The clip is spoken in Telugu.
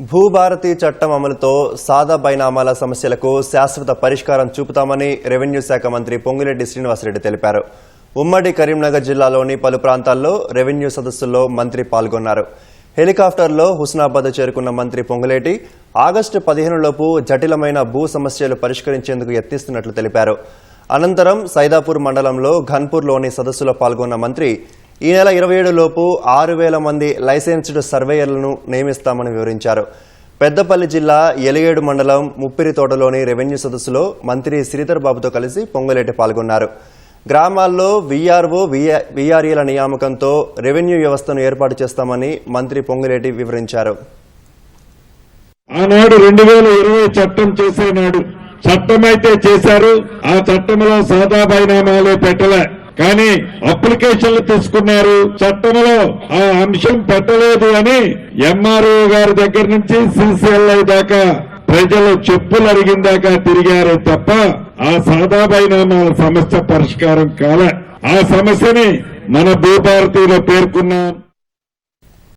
భూభారతి చట్టం అమలుతో సాదా బైనామాల సమస్యలకు శాశ్వత పరిష్కారం చూపుతామని రెవెన్యూ శాఖ మంత్రి పొంగిరెడ్డి శ్రీనివాసరెడ్డి తెలిపారు. ఉమ్మడి కరీంనగర్ జిల్లాలోని పలు ప్రాంతాల్లో రెవెన్యూ సదస్సుల్లో మంత్రి పాల్గొన్నారు. హెలికాప్టర్లో హుస్నాబాద్ చేరుకున్న మంత్రి పొంగులేటి ఆగస్టు పదిహేనులోపు జటిలమైన భూ సమస్యలు పరిష్కరించేందుకు యత్నిస్తున్నట్లు తెలిపారు. అనంతరం సైదాపూర్ మండలంలో ఘన్పూర్లోని సదస్సులో పాల్గొన్న మంత్రి ఈ నెల ఇరవై ఏడు లోపు ఆరు వేల మంది లైసెన్స్డ్ సర్వేయర్లను నియమిస్తామని వివరించారు. పెద్దపల్లి జిల్లా ఎలిగేడు మండలం ముప్పిరితోటలోని రెవెన్యూ సదస్సులో మంత్రి శ్రీధర్ బాబుతో కలిసి పొంగులేటి పాల్గొన్నారు. గ్రామాల్లో వీఆర్ఓ వీఆర్ఈల నియామకంతో రెవెన్యూ వ్యవస్థను ఏర్పాటు చేస్తామని మంత్రి పొంగులేటి వివరించారు. ఆనాడు రెండు వేల ఇరవై చట్టం చేసే నాడు చట్టం అయితే చేశారు ఆ చట్టంలో సాదాబైనామాలు పెట్టలే. కానీ అప్లికేషన్లు తీసుకున్నారు. చట్టంలో ఆ అంశం పెట్టలేదు అని ఎంఆర్ఓ గారి దగ్గర నుంచి సిసిఎల్ఐ దాకా ప్రజలు చెప్పులు అడిగిన దాకా తిరిగారు తప్ప ఆ సాదాబైన సమస్య పరిష్కారం కాలే. ఆ సమస్యని మన భూభారతిలో పేర్కొన్నాం.